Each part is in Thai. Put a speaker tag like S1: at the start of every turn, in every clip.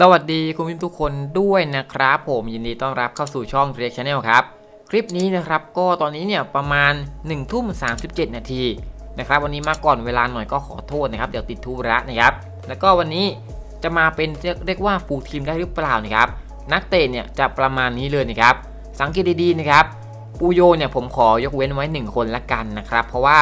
S1: สวัสดีคุณผู้ชมทุกคนด้วยนะครับ ผมยินดีต้อนรับเข้าสู่ช่อง r e a c Channel ครับ คลิปนี้นะครับก็ตอนนี้เนี่ยประมาณ1ทุ่ม37 นาทีนะครับวันนี้มาก่อนเวลาหน่อยก็ขอโทษนะครับ เดี๋ยวติดธุระนะครับแล้วก็วันนี้จะมาเป็นเรียกว่าฟูลทีมได้หรือเปล่านะครับนักเตะเนี่ยจะประมาณนี้เลยนะครับสังเกตดีๆนะครับปูโยเนี่ยผมขอยกเว้นไว้ 1 คนละกันนะครับเพราะว่า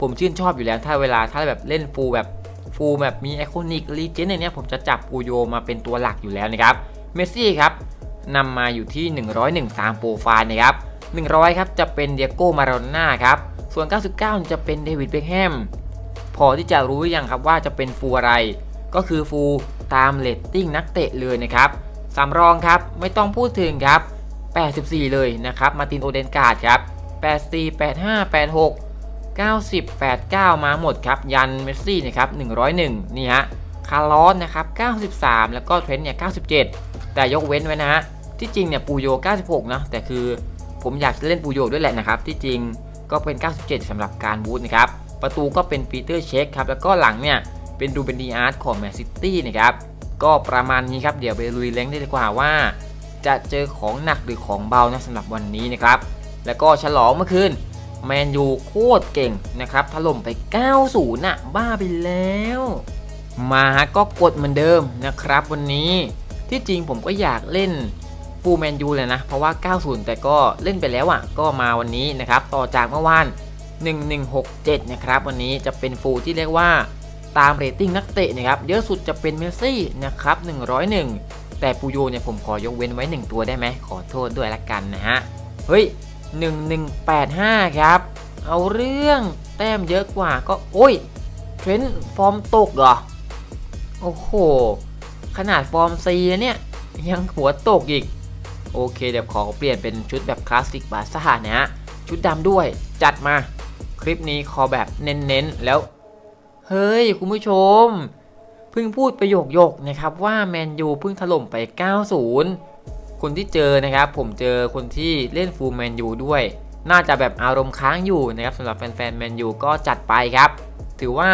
S1: ผมชื่นชอบอยู่แล้วถ้าเวลาถ้าแบบเล่นฟูลแบบ ฟูลแบบมีไอคอนิกรีเจนในเนี้ยผมจะจับปูโยมาเป็นตัวหลักอยู่แล้วนะครับเมสซี่ครับนำมาอยู่ที่ 101 ตามโปรไฟล์นะครับ 100 ครับจะเป็นเดียโก้มาโดน่าครับ ส่วน 99 จะเป็นเดวิดเบคแฮม พอที่จะรู้หรือยังครับว่าจะเป็นฟูลอะไร ก็คือฟูลตามเรตติ้งนักเตะเลยนะครับสำรองครับไม่ต้องพูดถึงครับ 84 เลยนะครับ มาตินโอเดนการ์ดครับ 84 85 86 90 89 มาหมดครับ ยันเมสซี่นะครับ101 นี่ฮะ คาร์ลอสนะครับ 93 แล้วก็เทรนต์เนี่ย 97 แต่ยกเว้นไว้นะฮะ ที่จริงเนี่ยปูโย 96 นะ แต่คือผมอยากเล่นปูโยด้วยแหละนะครับ ที่จริงก็เป็น 97สำหรับการบูทนะครับ ประตูก็เป็นปีเตอร์เช็คครับ แล้วก็หลังเนี่ย เป็นดูเบนดีอาร์ตของแมนซิตี้นะครับ ก็ประมาณนี้ครับ เดี๋ยวไปลุยเล้งได้ดีกว่าว่า จะเจอของหนักหรือของเบานะสำหรับวันนี้นะครับ แล้วก็ฉลองเมื่อคืน แมนยูโคตรเก่งนะครับถล่มไป 90น่ะบ้าไปแล้ว มาก็กดเหมือนเดิมนะครับวันนี้ที่จริงผมก็อยากเล่นฟูลแมนยูเลยนะ เพราะว่า 90 แต่ก็เล่นไปแล้วอะ ก็มาวันนี้นะครับ ต่อจากเมื่อวาน 1167 นะครับ วันนี้จะเป็นฟูลที่เรียกว่าตามเรตติ้งนักเตะนะครับ เยอะสุดจะเป็นเมสซี่นะครับ 101 แต่ปูโยเนี่ยผมขอยกเว้นไว้ 1 ตัวได้ไหมขอโทษด้วยละกันนะฮะ เฮ้ย 1185 ครับ เอาเรื่องแต้มเยอะกว่าก็ โอ้ยเทรนด์ฟอร์มตกเหรอ โอ้โห ขนาดฟอร์มซีเนี่ย ยังหัวตกอีก โอเค เดี๋ยวขอเปลี่ยนเป็นชุดแบบคลาสสิกบาซ่านะฮะ ชุดดำด้วยจัดมาคลิปนี้ขอแบบเน้นๆ แล้ว เฮ้ย คุณผู้ชม เพิ่งพูดประโยคโยกนะครับว่าแมนยูเพิ่งถล่มไป 90 คนที่เจอนะครับ ผมเจอคนที่เล่นฟูลแมนยูด้วย น่าจะแบบอารมณ์ค้างอยู่นะครับสำหรับแฟนๆแมนยูก็จัดไปครับ ถือว่า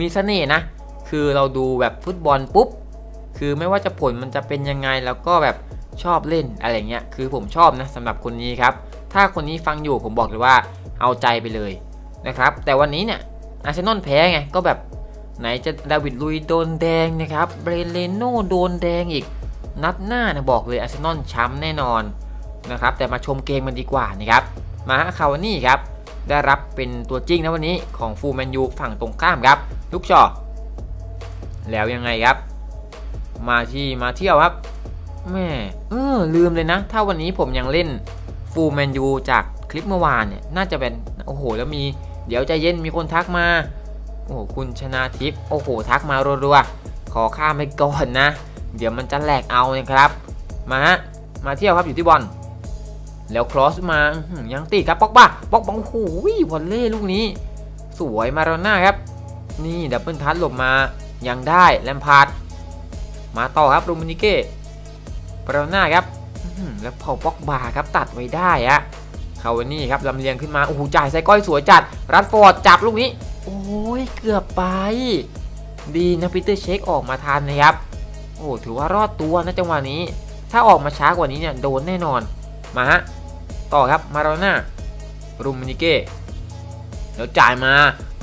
S1: มีเสน่ห์นะ คือเราดูแบบฟุตบอลปุ๊บ คือไม่ว่าจะผลมันจะเป็นยังไงแล้วก็แบบชอบเล่นอะไรเงี้ย คือผมชอบนะสำหรับคนนี้ครับ ถ้าคนนี้ฟังอยู่ผมบอกเลยว่าเอาใจไปเลยนะครับ แต่วันนี้เนี่ยอาร์เซนอลแพ้ไง ก็แบบไหนจะดาวิดลุยโดนแดงนะครับ เบรเลโน่โดนแดงอีก นัดหน้านะบอกเลยอาร์เซนอลช้ำแน่นอนนะครับแต่มาชมเกมมันดีกว่านะครับมาฮะคาวานี่ครับได้รับเป็นตัวจริงนะวันนี้ของฟูแมนยูฝั่งตรงข้ามครับลูกชอแล้วยังไงครับ มาที่มาเที่ยวครับแม่เออลืมเลยนะ ถ้าวันนี้ผมยังเล่นฟูแมนยูจากคลิปเมื่อวานเนี่ยน่าจะเป็นโอ้โหแล้วมีเดี๋ยวใจเย็นมีคนทักมาโอ้โหคุณชนาทิพย์โอ้โหทักมารัวๆขอข้ามไปก่อนนะ เดี๋ยวมันจะแหลกเอานะครับ มาฮะ มาเที่ยวครับอยู่ที่บอล แล้วครอสมายังติดครับป๊อกบ้าป๊อกบ้าโอ้โหวอลเล่ลูกนี้ สวยมาโรน่าครับ นี่ดับเบิลทัชหลบมายังได้แลมพาร์ดมาต่อครับโรมานิเก้มาโรน่าครับแล้วพอป๊อกบาครับตัดไว้ได้อะคาวานี่ครับลำเลียงขึ้นมาโอ้โหจ่ายใส่ก้อยสวยจัด รัดฟอร์ดจับลูกนี้ โอ้ยเกือบไป ดีนะปีเตอร์เช็คออกมาทันนะครับ โอ้ถือว่ารอดตัวนะจังหวะนี้ ถ้าออกมาช้ากว่านี้เนี่ยโดนแน่นอน มาฮะ ต่อครับมาโรน่ารูมินิเก้แล้วจ่ายมา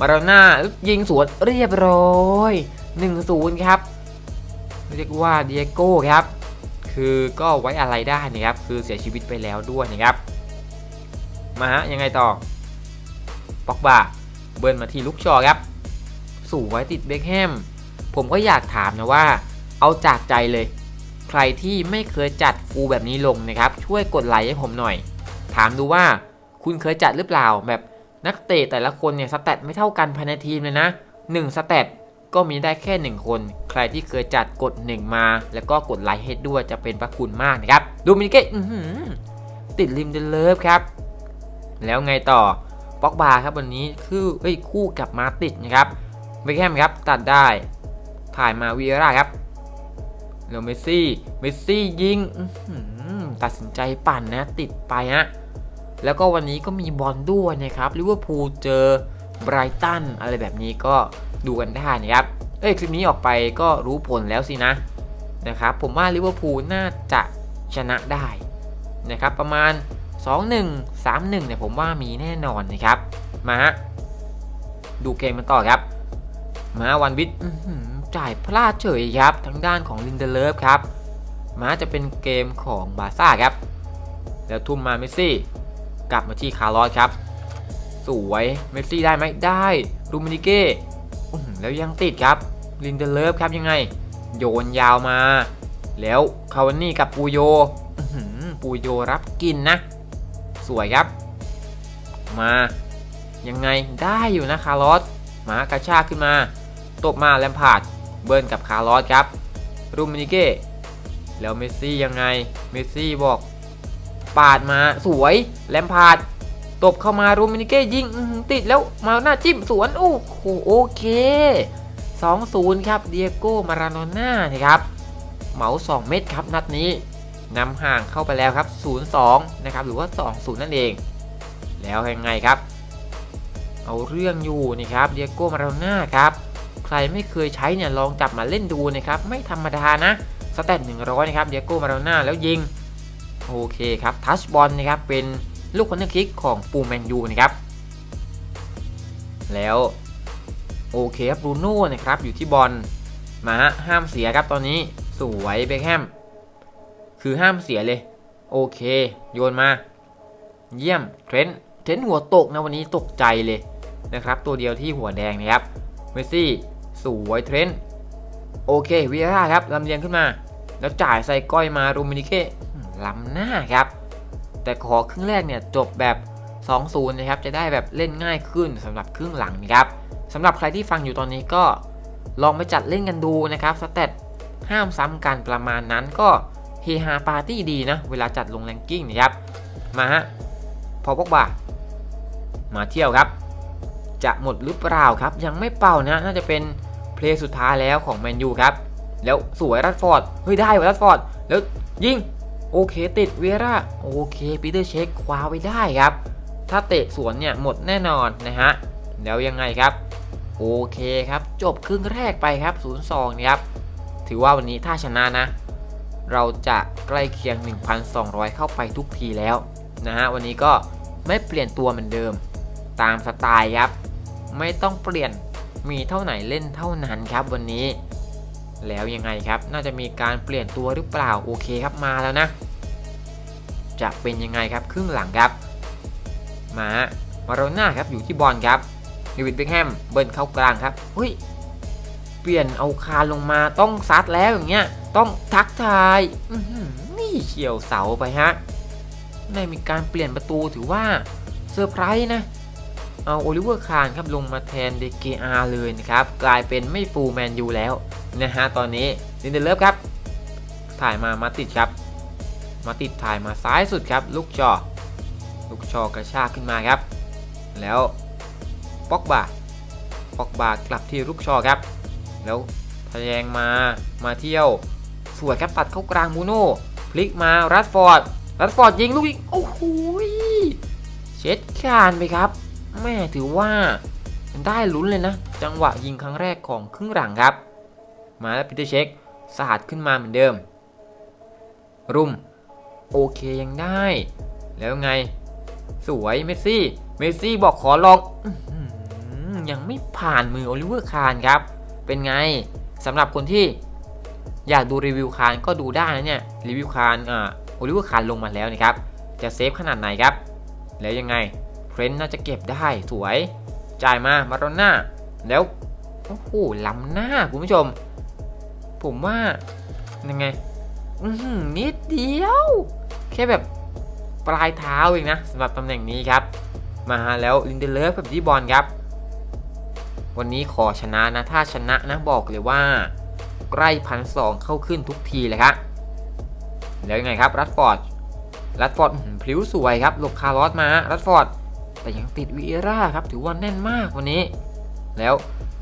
S1: มาโรน่ายิงสวนเรียบร้อย1-0ครับ เรียกว่าเดียโก้ครับ คือก็ไว้อะไรได้นะครับ คือเสียชีวิตไปแล้วด้วยนะครับ มาฮะ ยังไงต่อป็อกบาเบิร์นมาที่ลุกชอครับ สู่ไว้ติดเบคแฮม ผมก็อยากถามนะว่า เอาจากใจเลย ใครที่ไม่เคยจัดฟูลแบบนี้ลงนะครับ ช่วยกดไลค์ให้ผมหน่อย ถามดูว่าคุณเคยจัดหรือเปล่า แบบนักเตะแต่ละคนเนี่ยสแตทไม่เท่ากันภายในทีมเลยนะ1สแตทก็มีได้แค่ 1 คน ใครที่เคยจัดกด 1 มา แล้วก็กดไลค์ให้ด้วยจะเป็นพระคุณมากนะครับ ดูมินิเก้ติดริมเดนเลิฟครับ แล้วไงต่อป็อกบาครับวันนี้คือเอ้ยคู่กับมาติดนะครับเบคแฮมครับตัดได้ ถ่ายมาวีราครับ แล้วเมสซี่ เมสซี่ยิงตัดสินใจปั่นนะ ติดไปฮะ แล้วก็วันนี้ก็มีบอลด้วยนะครับลิเวอร์พูลเจอไบรตันอะไรแบบนี้ก็ดูกันได้นะครับ เอ้ยคลิปนี้ออกไปก็รู้ผลแล้วสินะนะครับ ผมว่าลิเวอร์พูลน่าจะชนะได้นะครับ ประมาณ 2-1 3-1เนี่ยผมว่ามีแน่นอนนะครับ มาดูเกมกันต่อครับ มาวันวิทย์ จ่ายพลาดเฉยครับทางด้านของลินเดเลฟครับมาจะเป็นเกมของบาซ่าครับ แล้วทุ่มมาเมสซี่ กลับมาที่คาร์ลอสครับ สวยเมสซี่ได้ไหมได้รูมินิเก้แล้วยังติดครับลินเดเลฟครับยังไง โยนยาวมา แล้วคาวานี่กับปูโยปูโยรับกินนะ สวยครับ มายังไงได้อยู่นะคาร์ลอสมากระชากขึ้นมา ตบมาแลมพาร์ด เบิร์นกับคาร์ลอสครับรูมินิเก้แล้วเมสซี่ยังไง เมสซี่บอกปาดมาสวยแลมพาร์ดตบเข้ามารูมินิเก้ยิงติดแล้วมาหน้าจิ้มสวนโอ้โหโอเค 2-0 ครับเดียโก้มาราโนน่านะครับ เหมา 2 เม็ดครับนัดนี้นำห่างเข้าไปแล้วครับ 0-2 นะครับ หรือว่า 2-0 นั่นเอง แล้วยังไงครับ เอาเรื่องอยู่นี่ครับเดียโก้มาราโนน่าครับ ใครไม่เคยใช้เนี่ยลองจับมาเล่นดูนะครับ ไม่ธรรมดานะ สแตท100 นะครับ เดียโก้มาราโนน่าแล้วยิง โอเคครับ ทัชบอลนะครับ เป็นลูกคอนเนอร์คิกของฟูแมนยูนะครับ แล้วโอเคครับบรูโน่นะครับ อยู่ที่บอลมาห้ามเสียครับตอนนี้สวยเบคแฮมคือห้ามเสียเลย โอเค โยนมา เยี่ยมเทรนต์เทรนต์หัวตกนะวันนี้ตกใจเลยนะครับ ตัวเดียวที่หัวแดงนะครับเมสซี่ สวยเทรนต์โอเควิร่าครับลำเลียงขึ้นมา แล้วจ่ายใส่ก้อยมารูมินิเก้ล้ำหน้าครับ แต่ขอครึ่งแรกเนี่ยจบแบบ 2-0 นะครับ จะได้แบบเล่นง่ายขึ้นสำหรับครึ่งหลังนะครับสำหรับใครที่ฟังอยู่ตอนนี้ก็ลองไปจัดเล่นกันดูนะครับสเตตห้ามซ้ำกันประมาณนั้นก็เฮฮาปาร์ตี้ดีนะ เวลาจัดลงแรงกิ้งนะครับ มาฮะ พอพกบามาเที่ยวครับ จะหมดหรือเปล่าครับ ยังไม่เป่านะ น่าจะเป็น เพลย์สุดท้ายแล้วของแมนยูครับ แล้วสวยรัดฟอร์ด เฮ้ยได้ว่ะรัดฟอร์ด แล้วยิง โอเคติดเวร่า โอเคปีเตอร์เช็คคว้าไว้ได้ครับ ถ้าเตะสวนเนี่ยหมดแน่นอนนะฮะ แล้วยังไงครับ โอเคครับ จบครึ่งแรกไปครับ 0-2นะครับ ถือว่าวันนี้ถ้าชนะนะ เราจะใกล้เคียง 1,200 เข้าไปทุกทีแล้วนะฮะ วันนี้ก็ไม่เปลี่ยนตัวเหมือนเดิม ตามสไตล์ครับ ไม่ต้องเปลี่ยน มีเท่าไหนเล่นเท่านั้นครับวันนี้ แล้วยังไงครับ น่าจะมีการเปลี่ยนตัวหรือเปล่าโอเคครับมาแล้วนะ จะเป็นยังไงครับครึ่งหลังครับ มามาโรน่าครับอยู่ที่บอลครับเดวิดเบคแฮมเบิร์นเข้ากลางครับเฮ้ยเปลี่ยนเอาคาลงมาต้องซัดแล้วอย่างเงี้ยต้องทักทายนี่เฉียวเสาไปฮะได้มีการเปลี่ยนประตูถือว่าเซอร์ไพรส์นะ เอาโอลิเวอร์คานครับลงมาแทนเดเกอาเลยนะครับ กลายเป็นไม่ฟูลแมนยูแล้วนะฮะตอนนี้ลินเดเลฟครับ ถ่ายมามาติดครับ มาติดถ่ายมาซ้ายสุดครับ ลูกชอลูกชอกระชากขึ้นมาครับ แล้วป็อกบาป็อกบากลับที่ลูกชอครับ แล้วทะแยงมามาเที่ยวสวยครับตัดเข้ากลางมูโน่พลิกมารัดฟอร์ดรัดฟอร์ดยิงลูกยิงโอ้โหเช็ดคานไปครับ แม่ถือว่าได้ลุ้นเลยนะ จังหวะยิงครั้งแรกของครึ่งหลังครับ มาแล้วปีเตอร์เช็คสาดขึ้นมาเหมือนเดิม รุมโอเคยังได้ แล้วไง สวยเมสซี่ เมสซี่บอกขอลองอยังไม่ผ่านมือโอลิเวอร์คานครับ เป็นไงสำหรับคนที่อยากดูรีวิวคานก็ดูได้นะเนี่ย รีวิวคานอ่าโอลิเวอร์คานลงมาแล้วนะครับ จะเซฟขนาดไหนครับ แล้วยังไง เทรนต์น่าจะเก็บได้สวย จ่ายมามาโรน่าแล้วโอ้โหล้ำหน้าคุณผู้ชม ผมว่ายังไงอือหือนิดเดียว แค่แบบปลายเท้าเองนะสำหรับตำแหน่งนี้ครับ มาแล้วลินเดเลฟกับที่บอลครับ วันนี้ขอชนะนะ ถ้าชนะนะบอกเลยว่า ใกล้พันสองเข้าขึ้นทุกทีเลยครับแล้วยังไงครับรัดฟอร์ดรัดฟอร์ดพลิ้วสวยครับหลบคาร์ลอสมารัดฟอร์ด แต่ยังติดวีเอร่าครับถือว่าแน่นมากวันนี้ แล้ว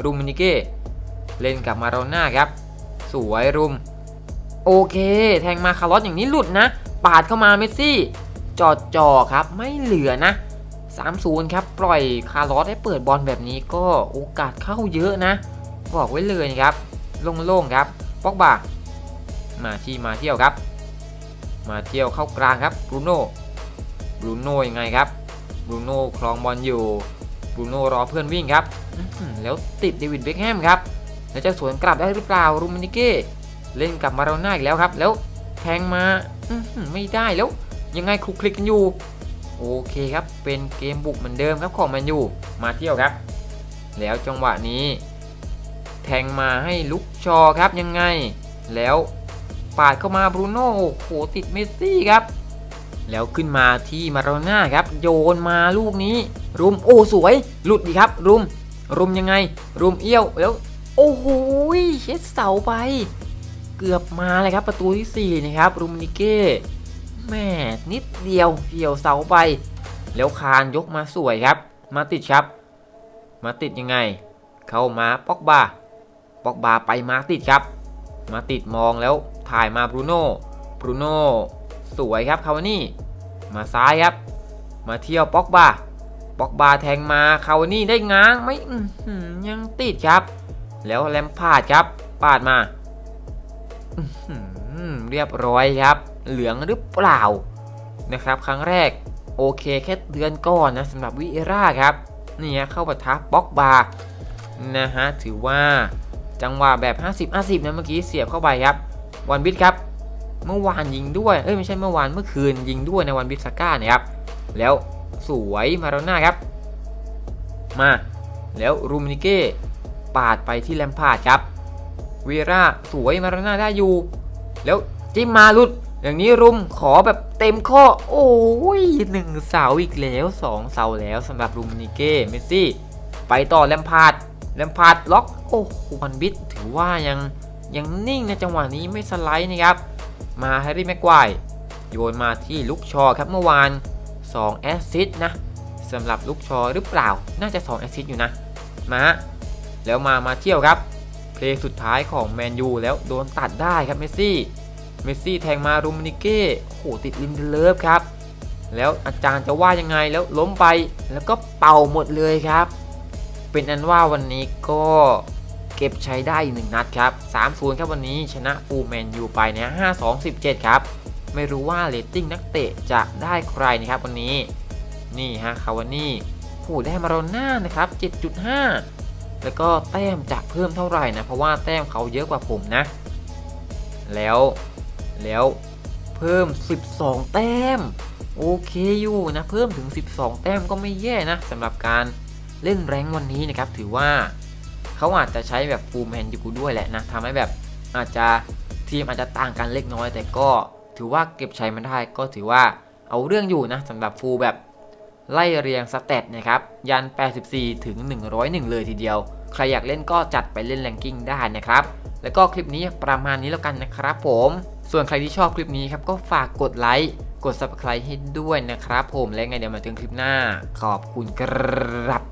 S1: รูมินิเก้เล่นกับมาโรน่าครับ สวยรุม โอเค แทงมาคาร์ลอสอย่างนี้หลุดนะ ปาดเข้ามาเมสซี่จอดจอครับไม่เหลือนะ 3-0 ครับ ปล่อยคาร์ลอสให้เปิดบอลแบบนี้ก็โอกาสเข้าเยอะนะ บอกไว้เลยครับโล่งๆครับปอกบามาที่มาเที่ยวครับ มาเที่ยวเข้ากลางครับบรูโน่บรูโน่ยังไงครับ บรูโน่คลองบอลอยู่บรูโน่รอเพื่อนวิ่งครับแล้วติดเดวิดเบคแฮมครับแล้วจะสวนกลับได้หรือเปล่ารูมานิเก้เล่นกับมาราโดน่าอีกแล้วครับ แล้วแทงมาไม่ได้แล้ว ยังไงคลุกคลิกกันอยู่ โอเคครับ เป็นเกมบุกเหมือนเดิมครับของแมนอยู่มาเที่ยวครับ แล้วจังหวะนี้ แทงมาให้ลุกชอครับยังไง แล้วปาดเข้ามาบรูโน่โอ้โหติดเมสซี่ครับ แล้วขึ้นมาที่มาราโดน่าครับโยนมาลูกนี้รุมโอ้สวย หลุดดีครับ รุม รุมยังไง รุมเอี้ยวแล้วโอ้โหเช็ดเสาไป เกือบมาเลยครับประตูที่ 4 นะครับรูมนิเก้แม่นิดเดียวเกี่ยวเสาไป แล้วคานยกมาสวยครับ มาติดครับ มาติดยังไง เข้ามาปอกบาปอกบาไปมาติดครับ มาติดมองแล้วถ่ายมาบรูโน่บรูโน่ สวยครับคาวานี่มาซ้ายครับ มาเที่ยวปอกบาปอกบาแทงมาคาวานี่ได้ง้างไหม่ยังติดครับ แล้วแลมพาดครับปาดมาเรียบร้อยครับ เหลืองหรือเปล่านะครับ ครั้งแรกโอเคแค่เดือนก่อนนะสำหรับวิเอร่าครับนี่ฮะเข้าปะทะบ็อกบาร์นะฮะถือว่าจังหวะแบบ 50 50นะเมื่อกี้เสียบเข้าไปครับ วันบิดครับ เมื่อวานยิงด้วยเอ้ยไม่ใช่เมื่อวานเมื่อคืนยิงด้วยในวันบิดซาก้านะครับแล้วสวยมาโรน่าครับ มาแล้วรูมินิเก้ปาดไปที่แลมพาร์ดครับเวราสวยมารน่าได้อยู่ แล้วจิ้มมาลุดอย่างนี้รุมขอแบบเต็มข้อ โอ้ยหนึ่งเสาอีกแล้วสองเสาแล้วสำหรับรูมินิเก้เมสซี่ ไปต่อแลมพาร์ดแลมพาร์ดล็อกโอ้วันบิดถือว่ายังยังนิ่งในจังหวะนี้ไม่สไลด์นะครับ มาแฮร์รี่แม็กควายโยนมาที่ลุกชอครับเมื่อวาน2แอสซิสนะสำหรับลุกชอหรือเปล่าน่าจะ2แอสซิสอยู่นะมาแล้วมามาเที่ยวครับ เพลงสุดท้ายของแมนยูแล้วโดนตัดได้ครับเมสซี่เมสซี่แทงมารูมนิเก้โอ้โหติดลินเดเลฟครับ แล้วอาจารย์จะว่ายังไงแล้วล้มไปแล้วก็เป่าหมดเลยครับ เป็นอันว่าวันนี้ก็ เก็บใช้ได้อีกหนึ่งนัดครับ 3-0 ครับวันนี้ชนะฟูแมนยูไปเนี่ย5-2 17 ครับ ไม่รู้ว่าเรตติ้งนักเตะจะได้ใครนะครับวันนี้ นี่ฮะคาวานี่โอ้ได้มาโรน่านะครับ 7.5 แล้วก็แต้มจะเพิ่มเท่าไหร่นะ เพราะว่าแต้มเขาเยอะกว่าผมนะ แล้วแล้วเพิ่ม 12 แต้ม โอเคอยู่นะ เพิ่มถึง 12 แต้มก็ไม่แย่นะสำหรับการเล่นแรงวันนี้นะครับถือว่า เขาอาจจะใช้แบบฟูลแมนยูด้วยแหละนะทำให้แบบอาจจะทีมอาจจะต่างกันเล็กน้อย แต่ก็ถือว่าเก็บชัยมาได้ก็ถือว่าเอาเรื่องอยู่นะสำหรับฟูลแบบไล่เรียงสเตตนะครับ ยัน 84 ถึง 101 เลยทีเดียว ใครอยากเล่นก็จัดไปเล่นแรงกิ้งได้นะครับ แล้วก็คลิปนี้ประมาณนี้แล้วกันนะครับผม ส่วนใครที่ชอบคลิปนี้ครับ ก็ฝากกดไลค์ กด subscribe ให้ด้วยนะครับผม และไงเดี๋ยวมาถึงคลิปหน้า ขอบคุณครับ